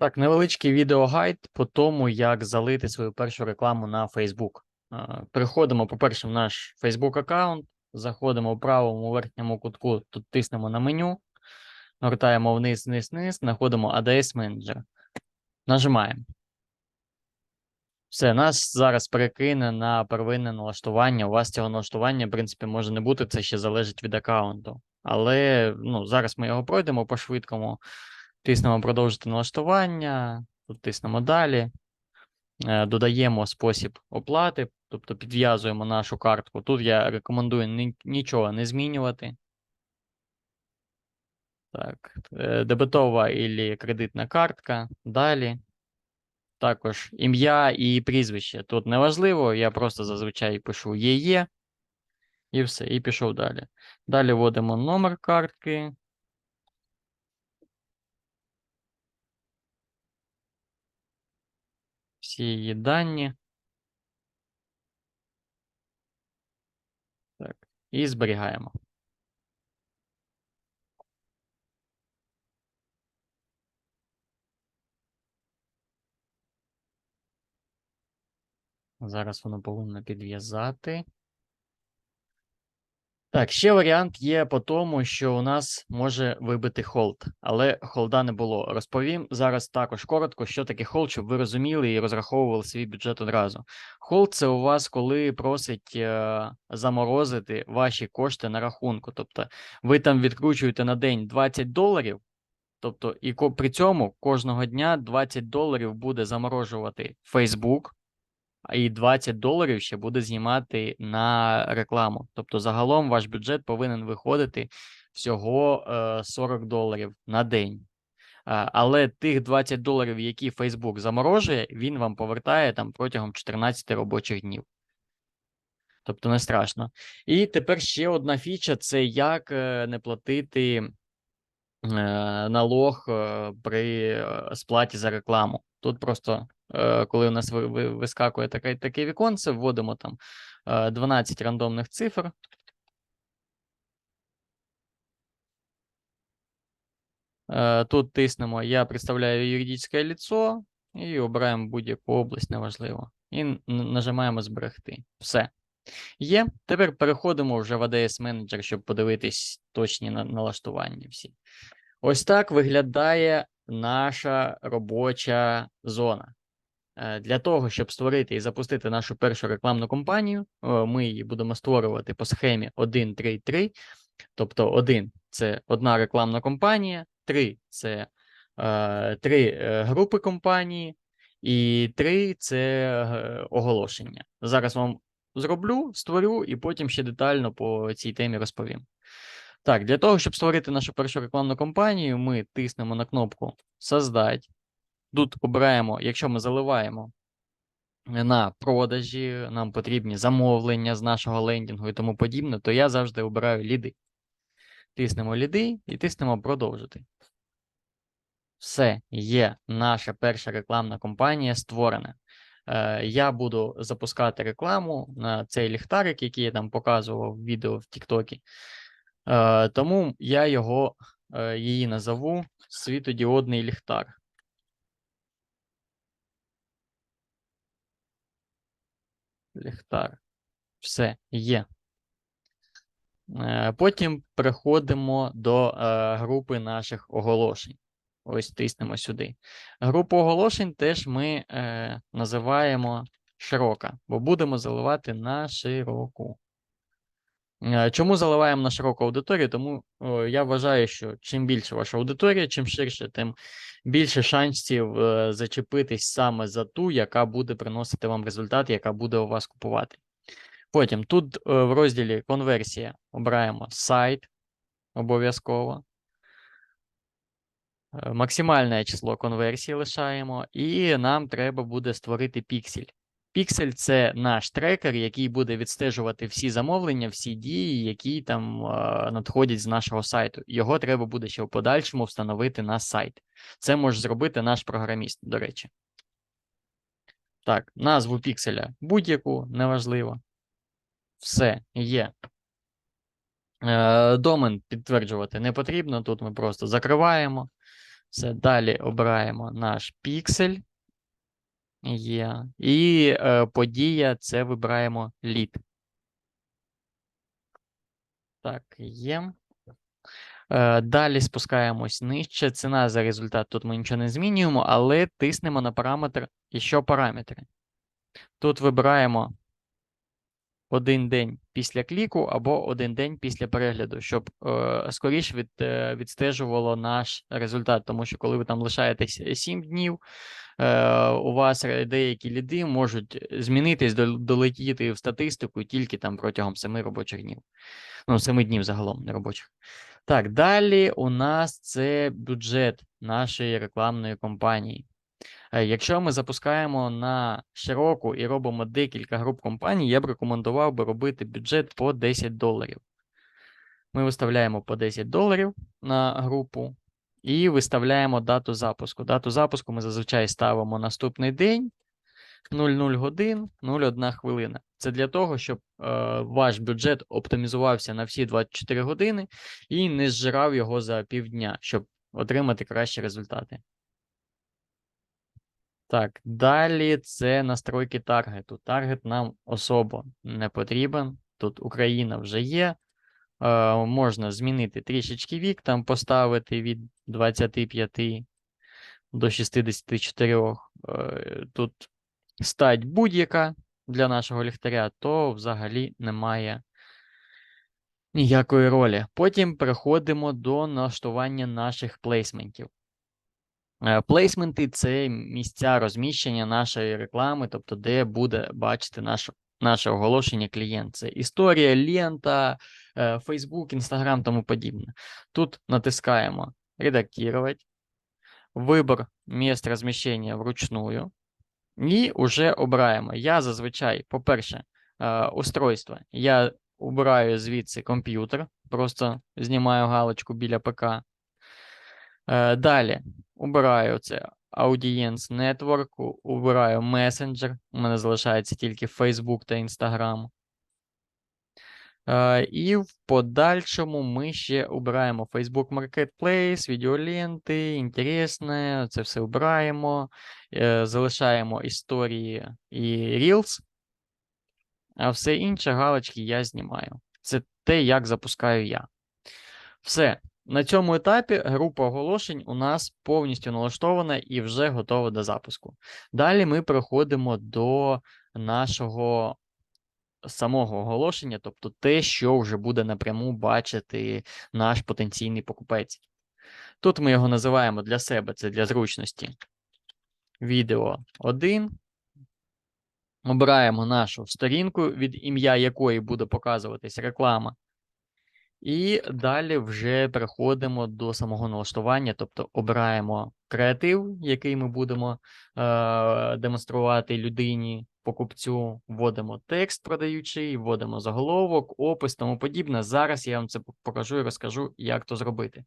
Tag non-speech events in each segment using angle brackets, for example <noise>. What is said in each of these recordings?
Так, невеличкий відеогайд по тому, як залити свою першу рекламу на Facebook. Переходимо, по-перше, в наш Facebook аккаунт, заходимо в правому верхньому кутку, тут тиснемо на меню, гортаємо вниз, вниз, вниз, знаходимо ADS Manager. Нажимаємо. Все, нас зараз перекине на первинне налаштування. У вас цього налаштування, в принципі, може не бути, це ще залежить від аккаунту. Але ну, зараз ми його пройдемо по-швидкому. Тиснемо продовжити налаштування, тут тиснемо далі. Е, Додаємо спосіб оплати, тобто підв'язуємо нашу картку. Тут я рекомендую нічого не змінювати. Так, е, дебетова і кредитна картка. Далі. Також ім'я і прізвище. Тут не важливо, я просто зазвичай пишу ЄЄ. І все, і пішов далі. Далі вводимо номер картки. Всі її дані. Так, і зберігаємо. Зараз воно повинно підв'язати. Так, ще варіант є по тому, що у нас може вибити холд, але холда не було. Розповім зараз також коротко, що таке холд, щоб ви розуміли і розраховували свій бюджет одразу. Холд це у вас, коли просить е, заморозити ваші кошти на рахунку. Тобто ви там відкручуєте на день 20 доларів, тобто і при цьому кожного дня 20 доларів буде заморожувати Facebook, і 20 доларів ще буде знімати на рекламу. Тобто, загалом ваш бюджет повинен виходити всього е, 40 доларів на день. Але тих 20 доларів, які Facebook заморожує, він вам повертає там протягом 14 робочих днів. Тобто не страшно. І тепер ще одна фіча: це як е, не платити е, налог е, при е, сплаті за рекламу. Тут просто, е, коли у нас ви- ви- вискакує таке, таке віконце, вводимо там е, 12 рандомних цифр. Е, Тут тиснемо Я представляю юридичне лицо і обираємо будь-яку область, неважливо. І нажимаємо зберегти. Все. Є. Тепер переходимо вже в ADS Manager, щоб подивитись точні налаштування всі. Ось так виглядає наша робоча зона. Е, Для того, щоб створити і запустити нашу першу рекламну кампанію, е, ми її будемо створювати по схемі 1-3-3. Тобто 1 це одна рекламна кампанія, 3 це е, три групи компанії, і 3 це оголошення. Зараз вам зроблю, створю і потім ще детально по цій темі розповім. Так, для того, щоб створити нашу першу рекламну кампанію, ми тиснемо на кнопку Создать. Тут обираємо, якщо ми заливаємо на продажі, нам потрібні замовлення з нашого лендінгу і тому подібне, то я завжди обираю ліди. Тиснемо ліди і тиснемо продовжити. Все, є наша перша рекламна кампанія створена. Е, я буду запускати рекламу на цей ліхтарик, який я там показував в відео в Тіктокі. Е, тому я його, е, її назову світодіодний ліхтар. Ліхтар. Все, є. Е, Потім переходимо до е, групи наших оголошень. Ось тиснемо сюди. Групу оголошень теж ми е, називаємо широка, бо будемо заливати на широку. Е, Чому заливаємо на широку аудиторію? Тому я вважаю, що чим більше ваша аудиторія, чим ширше, тим більше шансів е, зачепитись саме за ту, яка буде приносити вам результат, яка буде у вас купувати. Потім тут е, в розділі конверсія обираємо сайт обов'язково. Максимальне число конверсії лишаємо, і нам треба буде створити піксель. Піксель це наш трекер, який буде відстежувати всі замовлення, всі дії, які там надходять з нашого сайту. Його треба буде ще в подальшому встановити на сайт. Це може зробити наш програміст, до речі. Так, назву пікселя будь-яку, неважливо. Все є. Е, Домен підтверджувати не потрібно. Тут ми просто закриваємо. Все, далі обираємо наш піксель. Є. І е, подія це вибираємо лід. Так, є. Е, Далі спускаємось нижче. Ціна за результат. Тут ми нічого не змінюємо, але тиснемо на параметр і що параметри. Тут вибираємо один день після кліку або один день після перегляду, щоб е, скоріше від, е, відстежувало наш результат. Тому що коли ви там лишаєтесь 7 днів, е, у вас деякі ліди можуть змінитись, дол- долетіти в статистику тільки там протягом 7 робочих днів. Ну, 7 днів загалом не робочих. Так, далі у нас це бюджет нашої рекламної кампанії. Е, Якщо ми запускаємо на широку і робимо декілька груп компаній, я б рекомендував би робити бюджет по 10 доларів. Ми виставляємо по 10 доларів на групу і виставляємо дату запуску. Дату запуску ми зазвичай ставимо наступний день 00 годин 01 хвилина. Це для того, щоб е, ваш бюджет оптимізувався на всі 24 години і не зжирав його за півдня, щоб отримати кращі результати. Так, далі це настройки таргету. Таргет нам особо не потрібен. Тут Україна вже є. Е, можна змінити трішечки вік, там поставити від 25 до 64. Е, тут стать будь-яка для нашого ліхтаря, то взагалі немає ніякої ролі. Потім переходимо до налаштування наших плейсментів. Е, Плейсменти це місця розміщення нашої реклами, тобто де буде бачити наше, наше оголошення клієнт. Це історія, лента, е, Facebook, Instagram, тому подібне. Тут натискаємо редактувати, вибор місць розміщення вручную, і вже обираємо. Я зазвичай, по-перше, е, устройство. Я обираю звідси комп'ютер, просто знімаю галочку біля ПК. Е, Далі обираю це Audience Network, обираю Messenger. У мене залишається тільки Facebook та Instagram. Е, І в подальшому ми ще обираємо Facebook Marketplace, відеоленти, інтересне, це все обираємо. Е, Залишаємо історії і Reels, а все інше галочки я знімаю. Це те, як запускаю я. Все. На цьому етапі група оголошень у нас повністю налаштована і вже готова до запуску. Далі ми переходимо до нашого самого оголошення, тобто те, що вже буде напряму бачити наш потенційний покупець. Тут ми його називаємо для себе, це для зручності. Відео 1. Обираємо нашу сторінку, від ім'я якої буде показуватись реклама. І далі вже переходимо до самого налаштування, тобто обираємо креатив, який ми будемо е- демонструвати людині, покупцю, вводимо текст продаючий, вводимо заголовок, опис, тому подібне. Зараз я вам це покажу і розкажу, як то зробити.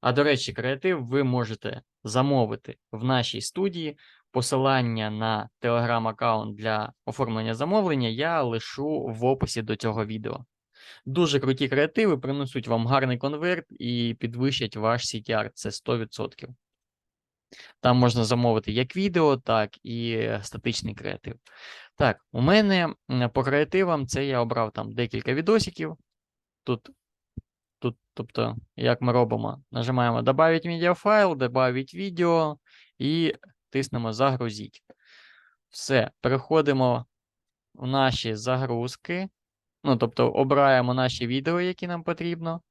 А до речі, креатив ви можете замовити в нашій студії. Посилання на телеграм-аккаунт для оформлення замовлення я лишу в описі до цього відео. Дуже круті креативи принесуть вам гарний конверт і підвищать ваш CTR. Це 100%. Там можна замовити як відео, так і статичний креатив. Так, у мене по креативам це я обрав там декілька відосиків. Тут, тут, тобто, як ми робимо, нажимаємо «Добавить медіафайл», «Добавить відео і тиснемо «Загрузіть». Все, переходимо в наші загрузки. Ну, тобто обираємо наші відео, які нам потрібно,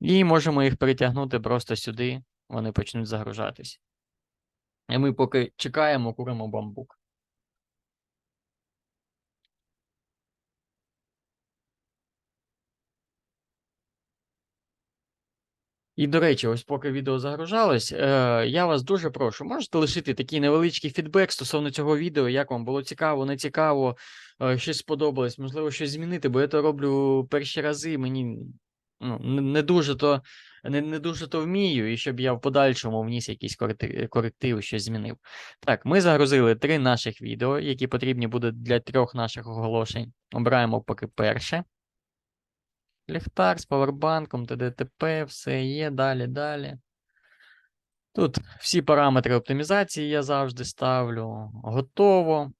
і можемо їх перетягнути просто сюди, вони почнуть загружатись. І ми поки чекаємо, куримо бамбук. І, до речі, ось поки відео загружалось, е, я вас дуже прошу, можете лишити такий невеличкий фідбек стосовно цього відео, як вам було цікаво, не цікаво, е, щось сподобалось, можливо, щось змінити, бо я то роблю перші рази, мені ну, не, дуже то не, не дуже то вмію, і щоб я в подальшому вніс якийсь коректив, коректив щось змінив. Так, ми загрузили три наших відео, які потрібні будуть для трьох наших оголошень. Обираємо поки перше. Ліхтар з павербанком, ТДТП, все є, далі, далі. Тут всі параметри оптимізації я завжди ставлю. Готово.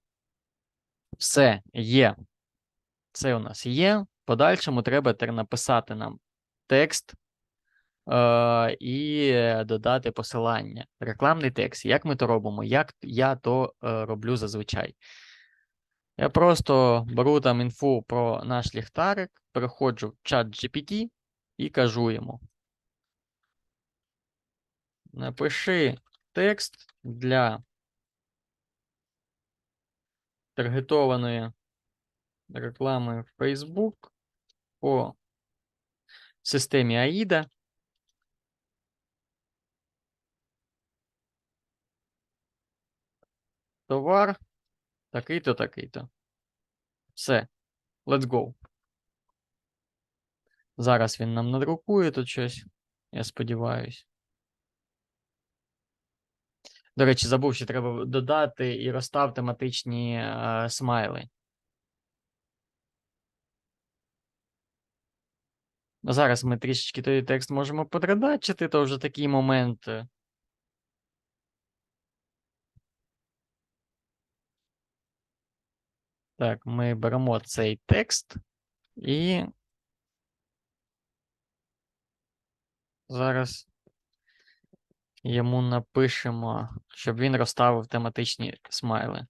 Все є. Це у нас є. Подальшому треба написати нам текст е, і додати посилання. Рекламний текст. Як ми то робимо? Як я то е, роблю зазвичай? Я просто беру там інфу про наш ліхтарик, переходжу в чат GPT і кажу йому. Напиши текст для таргетованої реклами в Facebook по системі AIDA. Товар такий-то, такий-то. Все. Let's go. Зараз він нам надрукує тут щось. Я сподіваюсь. До речі, забув, що треба додати і розстав тематичні е, смайли. Зараз ми трішечки той текст можемо подредачити, то вже такий момент. Так, ми беремо цей текст і зараз йому напишемо, щоб він розставив тематичні смайли.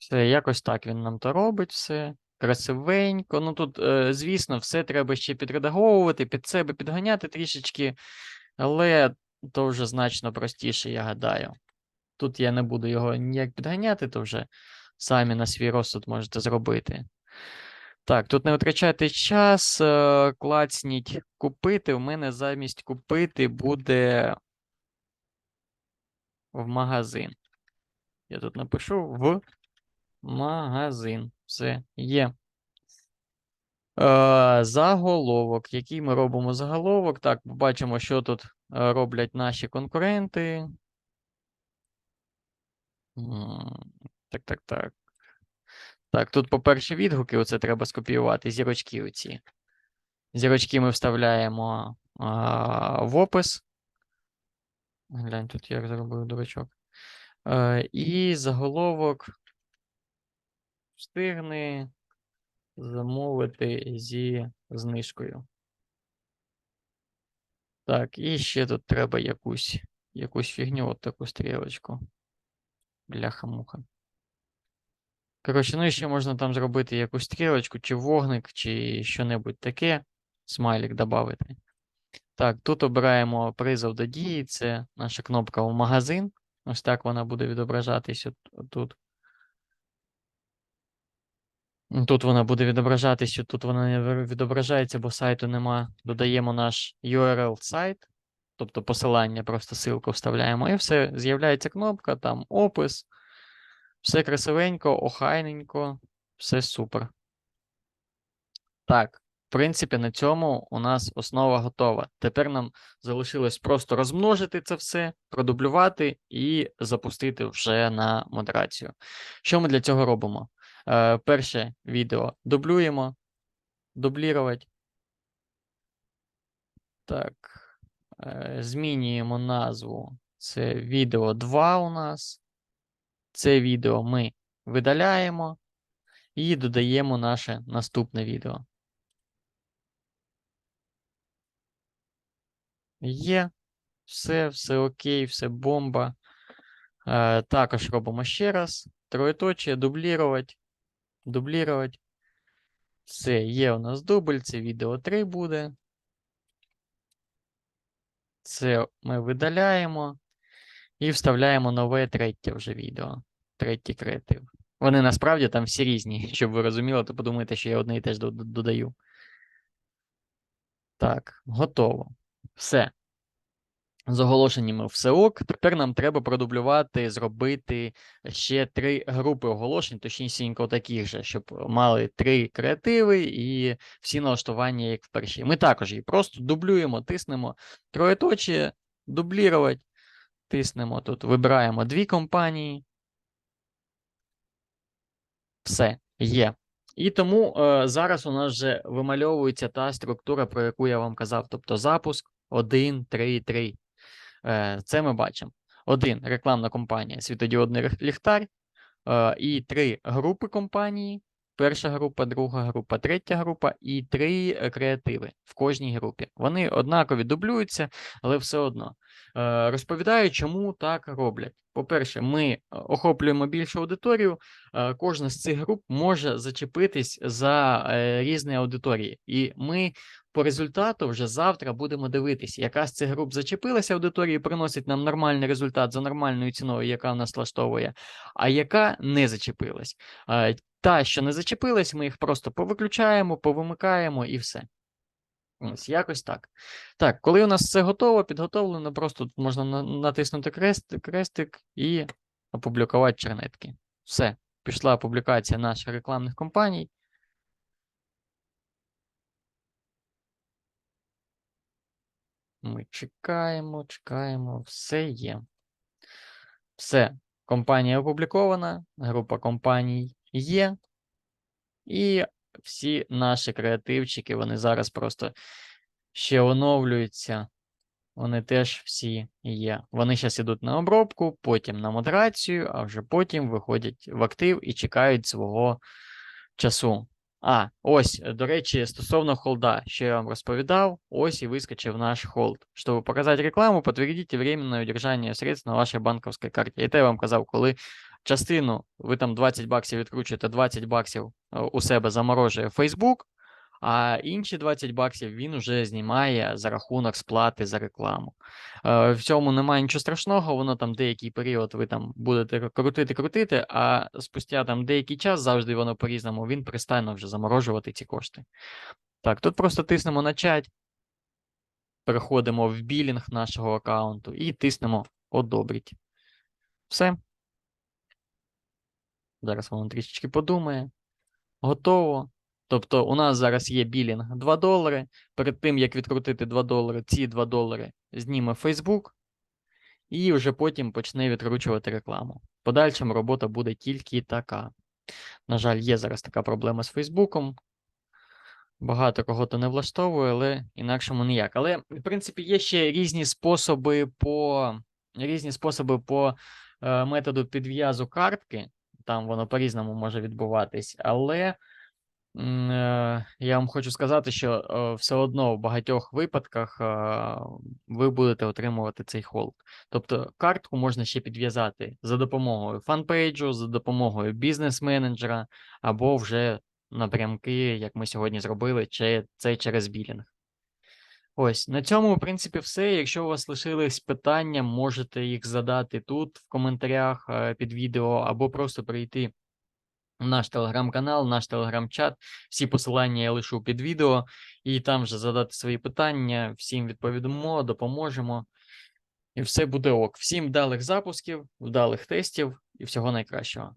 Все, якось так він нам то робить все. Красивенько. Ну тут, е, звісно, все треба ще підредаговувати, під себе підганяти трішечки, але то вже значно простіше, я гадаю. Тут я не буду його ніяк підганяти, то вже самі на свій розсуд можете зробити. Так, тут не витрачайте час, е, клацніть купити. У мене замість купити буде в магазин. Я тут напишу в магазин. Все є. Е, заголовок. Який ми робимо заголовок? Так, побачимо, що тут е, роблять наші конкуренти. Так, так, так. Так, тут, по-перше, відгуки, оце треба скопіювати, зірочки оці. Зірочки ми вставляємо а, в опис. Глянь, тут як зробив дурачок. Е, і заголовок встигни замовити зі знижкою. Так, і ще тут треба якусь, якусь фігню, от таку стрілочку. Бляха-муха. Коротше, ну і ще можна там зробити якусь стрілочку, чи вогник, чи що-небудь таке. Смайлик додати. Так, тут обираємо призов до дії. Це наша кнопка в магазин. Ось так вона буде відображатись тут. Тут вона буде відображатись, тут вона не відображається, бо сайту нема. Додаємо наш URL сайт, тобто посилання, просто ссылку вставляємо, і все. З'являється кнопка, там опис. Все красивенько, охайненько, все супер. Так, в принципі, на цьому у нас основа готова. Тепер нам залишилось просто розмножити це все, продублювати і запустити вже на модерацію. Що ми для цього робимо? Е, перше відео дублюємо, дублірувати. Так, е, змінюємо назву. Це відео 2 у нас. Це відео ми видаляємо і додаємо наше наступне відео. Є. Все, все окей, все бомба. Е, також робимо ще раз. Троєточие, дублірувати. Дублірувати. Все, є у нас дубль, це відео 3 буде. Це ми видаляємо і вставляємо нове третє вже відео. Третій креатив. Вони насправді там всі різні, <laughs> щоб ви розуміли, то подумайте, що я одне і теж до- до- додаю. Так, готово. Все. З оголошеннями все ок. Тепер нам треба продублювати, зробити ще три групи оголошень, точнісінько таких же, щоб мали три креативи і всі налаштування, як в першій. Ми також її просто дублюємо, тиснемо троєточие, дублірувати. Тиснемо тут, вибираємо дві компанії. Все, є. І тому е, зараз у нас вже вимальовується та структура, про яку я вам казав. Тобто запуск 1, 3, 3. Е, це ми бачимо. Один рекламна компанія світодіодний ліхтар, е, і три групи компанії. Перша група, друга група, третя група і три креативи в кожній групі. Вони однакові дублюються, але все одно. Е, Розповідаю, чому так роблять. По-перше, ми охоплюємо більшу аудиторію. Кожна з цих груп може зачепитись за різні аудиторії, і ми по результату вже завтра будемо дивитись, яка з цих груп зачепилася аудиторії, приносить нам нормальний результат за нормальною ціною, яка в нас влаштовує, а яка не зачепилась. Та, що не зачепилась, ми їх просто повиключаємо, повимикаємо і все. Ось якось так. Так, коли у нас все готово, підготовлено, просто тут можна натиснути крест, крестик і опублікувати чернетки. Все, пішла публікація наших рекламних компаній. Ми чекаємо, чекаємо, все є. Все, компанія опублікована, група компаній є. І всі наші креативчики, вони зараз просто ще оновлюються. Вони теж всі є. Вони зараз ідуть на обробку, потім на модерацію, а вже потім виходять в актив і чекають свого часу. А, ось, до речі, стосовно холда, що я вам розповідав, ось і вискочив наш холд. Щоб показати рекламу, подтвердите временное удержание средств на вашій банковской карті. І те я вам казав, коли частину ви там 20 баксів відкручуєте, 20 баксів е, у себе заморожує Facebook, а інші 20 баксів він уже знімає за рахунок сплати за рекламу. Е, В цьому немає нічого страшного, воно там деякий період ви там будете крутити, крутити, а спустя там деякий час, завжди воно по-різному, він перестане вже заморожувати ці кошти. Так, тут просто тиснемо начать, переходимо в білінг нашого аккаунту і тиснемо одобріть. Все. Зараз воно трішечки подумає. Готово. Тобто у нас зараз є білінг 2 долари. Перед тим, як відкрутити 2 долари, ці 2 долари зніме Facebook і вже потім почне відкручувати рекламу. Подальшому робота буде тільки така. На жаль, є зараз така проблема з Фейсбуком. Багато кого то не влаштовує, але інакшому ніяк. Але, в принципі, є ще різні способи по різні способи по е, методу підв'язу картки. Там воно по-різному може відбуватись, але я вам хочу сказати, що е, все одно в багатьох випадках е, ви будете отримувати цей холд. Тобто картку можна ще підв'язати за допомогою фанпейджу, за допомогою бізнес-менеджера, або вже напрямки, як ми сьогодні зробили, чи це через білінг. Ось на цьому, в принципі, все. Якщо у вас лишились питання, можете їх задати тут в коментарях е, під відео, або просто прийти наш телеграм-канал, наш телеграм-чат. Всі посилання я лишу під відео, і там вже задати свої питання. Всім відповімо, допоможемо. І все буде ок. Всім вдалих запусків, вдалих тестів і всього найкращого.